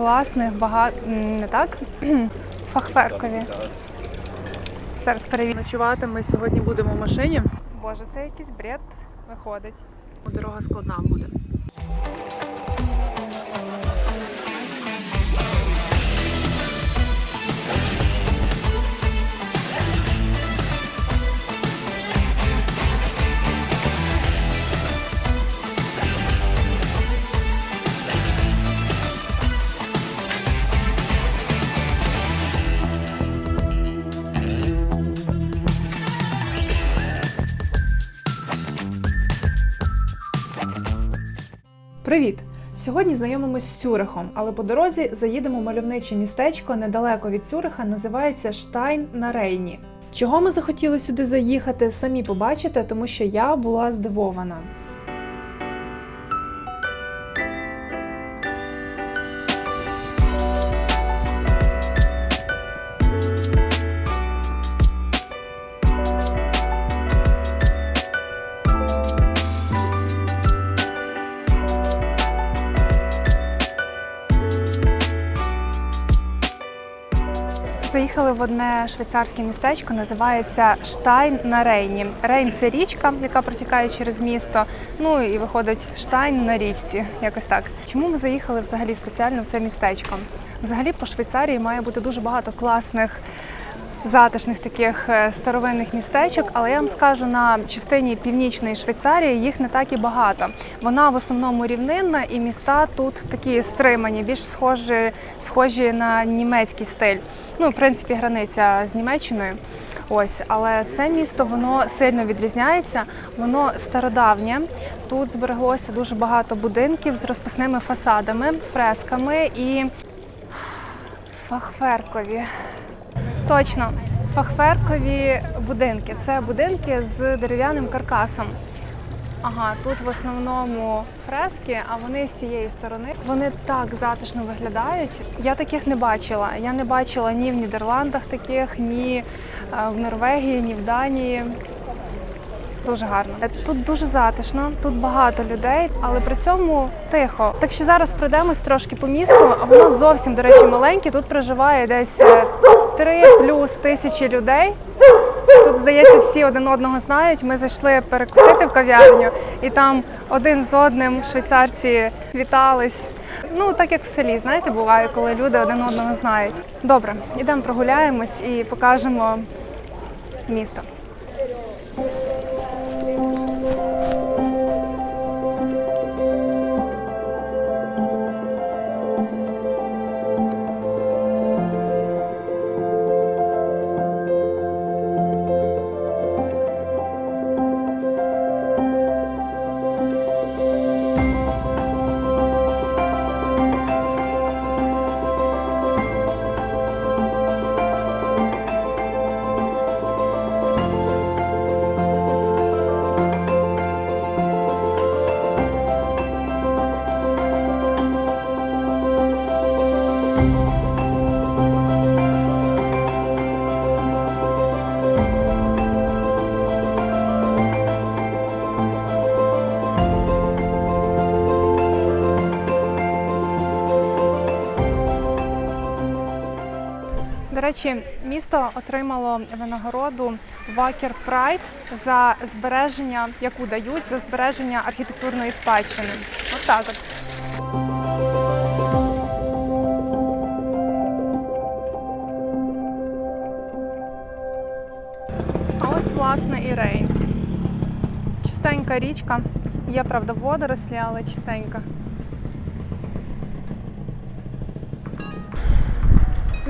класних, багато не так? Фахверкові. Зараз перевірю. Ночувати ми сьогодні будемо в машині. Боже, це якийсь бред виходить. Дорога складна буде. Привіт! Сьогодні знайомимось з Цюрихом, але по дорозі заїдемо в мальовниче містечко недалеко від Цюриха, називається Штайн на Рейні. Чого ми захотіли сюди заїхати, самі побачите, тому що я була здивована. В одне швейцарське містечко, називається Штайн на Рейні. Рейн це річка, яка протікає через місто. Ну і виходить Штайн на річці, якось так. Чому ми заїхали взагалі спеціально в це містечко? Взагалі по Швейцарії має бути дуже багато класних. Затишних таких е, старовинних містечок, але я вам скажу на частині північної Швейцарії їх не так і багато. Вона в основному рівнинна, і міста тут такі стримані, більш схожі, схожі на німецький стиль. Ну, в принципі, границя з Німеччиною. Ось, але це місто воно сильно відрізняється, воно стародавнє. Тут збереглося дуже багато будинків з розписними фасадами, фресками і фахверкові. Точно, фахверкові будинки. Це будинки з дерев'яним каркасом. Ага, тут в основному фрески, а вони з цієї сторони. Вони так затишно виглядають. Я таких не бачила. Я не бачила ні в Нідерландах таких, ні е, в Норвегії, ні в Данії. Дуже гарно. Е, Тут дуже затишно, тут багато людей, але при цьому тихо. Так що зараз пройдемось трошки по місту, а воно зовсім, до речі, маленьке. Тут проживає десь 3 плюс тисячі людей. Тут, здається, всі один одного знають. Ми зайшли перекусити в кав'ярню, і там один з одним швейцарці вітались. Ну, так як в селі, знаєте, буває, коли люди один одного знають. Добре, ідемо прогуляємось і покажемо місто. Речі, місто отримало винагороду Вакер Прайд за збереження, яку дають за збереження архітектурної спадщини. От так от. А ось власне і Рейн. Чистенька річка. Є, правда, водорослі, але чистенька.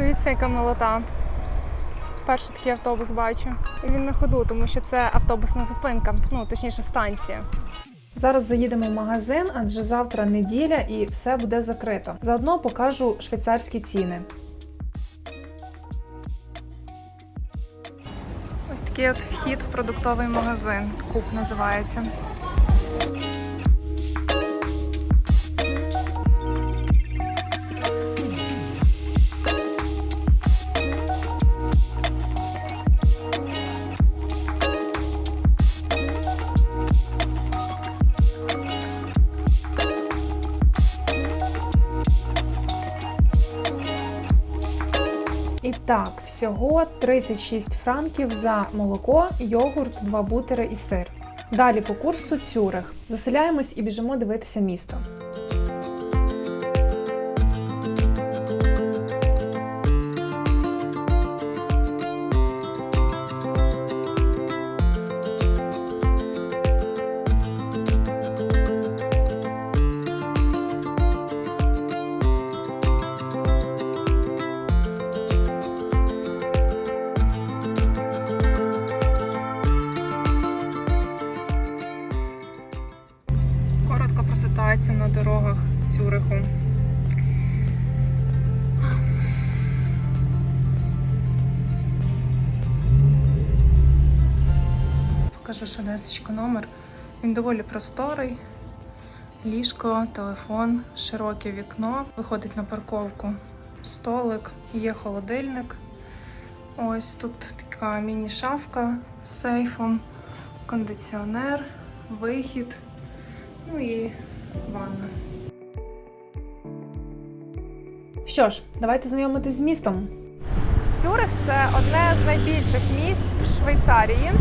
Дивіться, яка милота. Вперше такий автобус бачу. І він на ходу, тому що це автобусна зупинка, ну точніше станція. Зараз заїдемо в магазин, адже завтра неділя і все буде закрито. Заодно покажу швейцарські ціни. Ось такий от вхід в продуктовий магазин. Куб називається. Так, всього 36 франків за молоко, йогурт, два бутери і сир. Далі по курсу Цюрих. Заселяємось і біжимо дивитися місто. Покажу швидесечко номер. Він доволі просторий. Ліжко, телефон, широке вікно. Виходить на парковку. Столик, є холодильник. Ось тут така міні-шафка з сейфом, кондиціонер, вихід. Ну і ванна. Що ж, давайте знайомитись з містом. Цюрих це одне з найбільших місць в Швейцарії.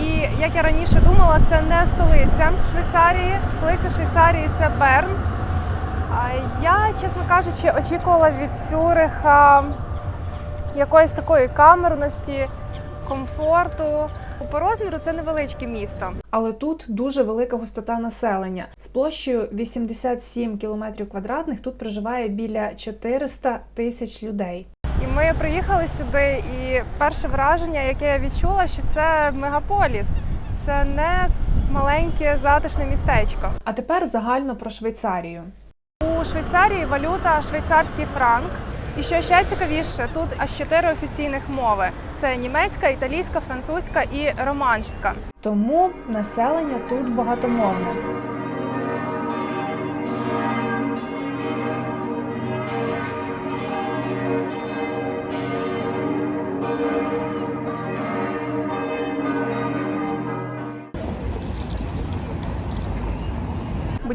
І як я раніше думала, це не столиця Швейцарії. Столиця Швейцарії це Берн. Я, чесно кажучи, очікувала від Цюриха якоїсь такої камерності, комфорту. По розміру це невеличке місто. Але тут дуже велика густота населення. З площею 87 км квадратних тут проживає біля 400 тисяч людей. Ми приїхали сюди, і перше враження, яке я відчула, що це мегаполіс. Це не маленьке затишне містечко. А тепер загально про Швейцарію. У Швейцарії валюта швейцарський франк. І що ще цікавіше, тут аж чотири офіційних мови: це німецька, італійська, французька і романська. Тому населення тут багатомовне.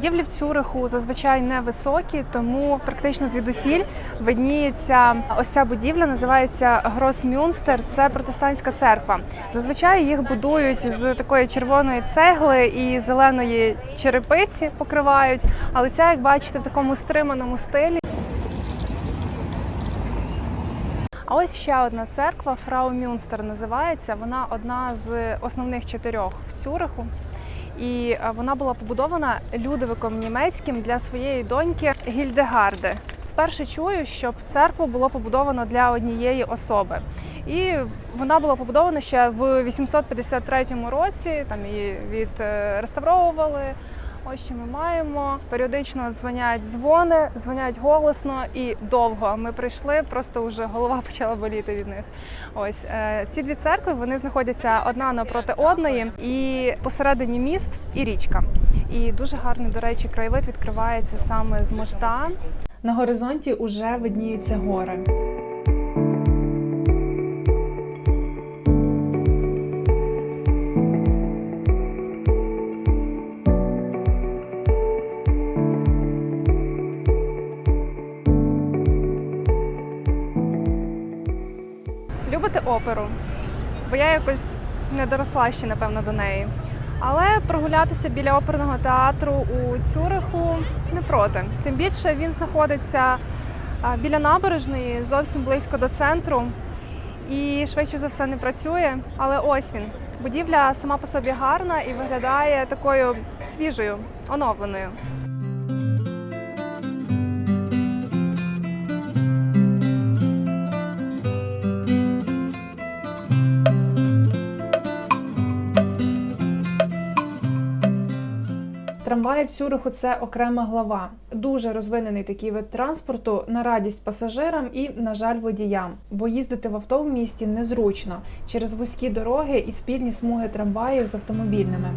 Будівлі в Цюриху зазвичай невисокі, тому практично звідусіль видніється ось ця будівля, називається Гросмюнстер. Це протестантська церква. Зазвичай їх будують з такої червоної цегли і зеленої черепиці покривають. Але ця, як бачите, в такому стриманому стилі. А ось ще одна церква, Фрау Мюнстер називається. Вона одна з основних чотирьох в Цюриху. І е, вона була побудована Людовиком німецьким для своєї доньки Гільдегарди. Вперше чую, щоб церкву було побудовано для однієї особи. І вона була побудована ще в 853 році. Там її відреставровували. Ось що ми маємо. Періодично дзвонять дзвони, дзвонять голосно і довго. Ми прийшли, просто вже голова почала боліти від них. Ось е, ці дві церкви вони знаходяться одна напроти одної, і посередині міст і річка. І дуже гарний, до речі, краєвид відкривається саме з моста. На горизонті уже видніються гори. Оперу? Бо я якось не доросла ще, напевно, до неї. Але прогулятися біля оперного театру у Цюриху не проти. Тим більше він знаходиться біля набережної, зовсім близько до центру. І швидше за все не працює. Але ось він. Будівля сама по собі гарна і виглядає такою свіжою, оновленою. Трамваї в Цюриху це окрема глава. Дуже розвинений такий вид транспорту на радість пасажирам і, на жаль, водіям. Бо їздити в авто в місті незручно через вузькі дороги і спільні смуги трамваїв з автомобільними.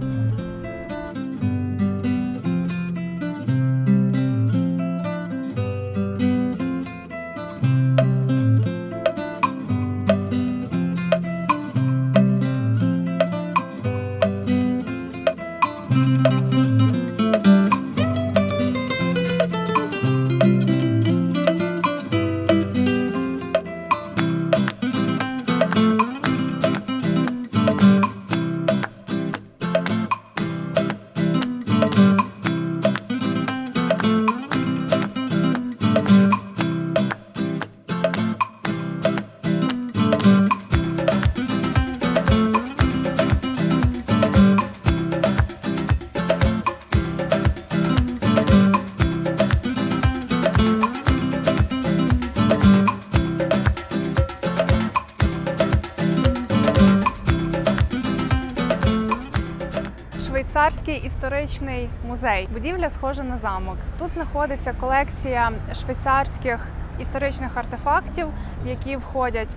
Історичний музей. Будівля схожа на замок. Тут знаходиться колекція швейцарських історичних артефактів, в які входять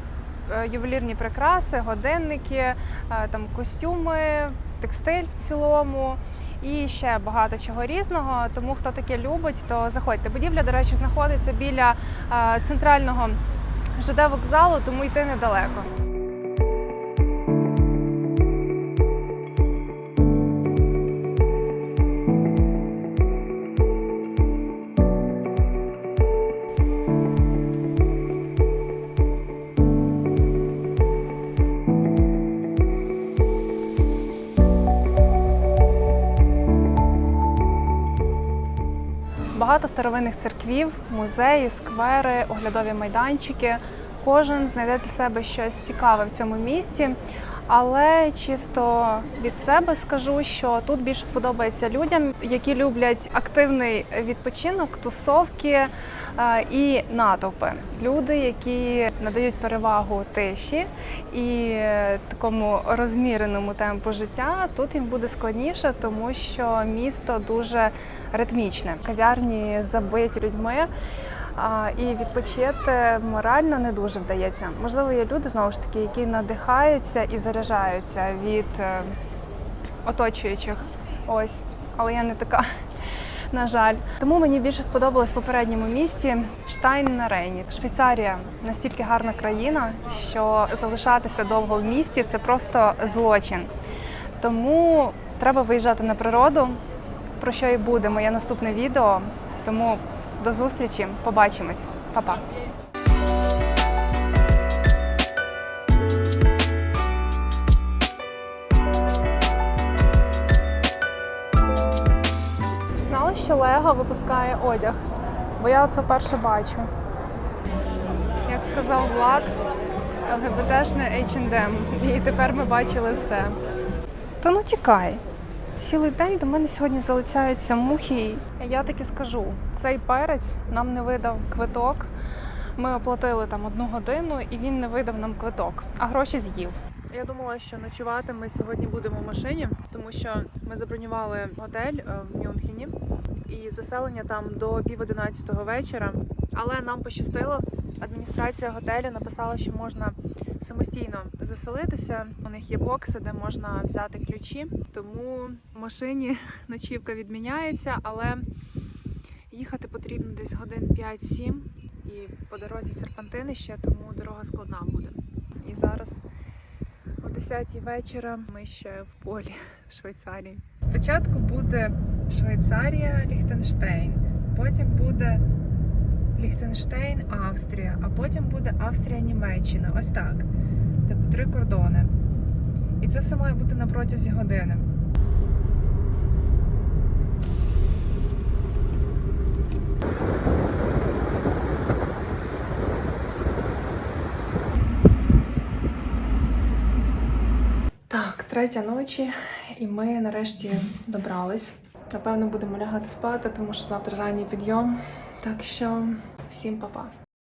е, ювелірні прикраси, годинники, е, там костюми, текстиль в цілому. І ще багато чого різного. Тому хто таке любить, то заходьте. Будівля, до речі, знаходиться біля е, центрального ЖД вокзалу, тому йти недалеко. Багато старовинних церквів, музеї, сквери, оглядові майданчики. Кожен знайде для себе щось цікаве в цьому місті. Але чисто від себе скажу, що тут більше сподобається людям, які люблять активний відпочинок, тусовки е, і натовпи. Люди, які надають перевагу тиші і такому розміреному темпу життя, тут їм буде складніше, тому що місто дуже ритмічне. Кав'ярні забиті людьми. І відпочити морально не дуже вдається. Можливо, є люди знову ж таки, які надихаються і заряджаються від е, оточуючих. Ось, але я не така. На жаль, тому мені більше сподобалось в попередньому місті Штайн на Рейні. Швейцарія настільки гарна країна, що залишатися довго в місті це просто злочин. Тому треба виїжджати на природу, про що і буде моє наступне відео. Тому до зустрічі, побачимось, Па-па. Знала, що Лего випускає одяг, бо я це вперше бачу. Як сказав Влад, ЛГБТшне H&M. І тепер ми бачили все. Та ну тікай. Цілий день до мене сьогодні залицяються мухи. Я таки скажу, цей перець нам не видав квиток. Ми оплатили там одну годину, і він не видав нам квиток, а гроші з'їв. Я думала, що ночувати ми сьогодні будемо в машині, тому що ми забронювали готель е, в Мюнхені і заселення там до пів одинадцятого вечора. Але нам пощастило. Адміністрація готелю написала, що можна самостійно заселитися. У них є бокси, де можна взяти ключі. Тому в машині ночівка відміняється, але їхати потрібно десь годин 5-7. І по дорозі серпантини ще, тому дорога складна буде. І зараз о 10 вечора ми ще в полі в Швейцарії. Спочатку буде Швейцарія, Ліхтенштейн, потім буде Ліхтенштейн, Австрія, а потім буде Австрія, Німеччина. Ось так. Типу три кордони. І це все має бути на протязі години. Так, третя ночі, і ми нарешті добрались. Напевно, будемо лягати спати, тому що завтра ранній підйом. Так що всім па-па.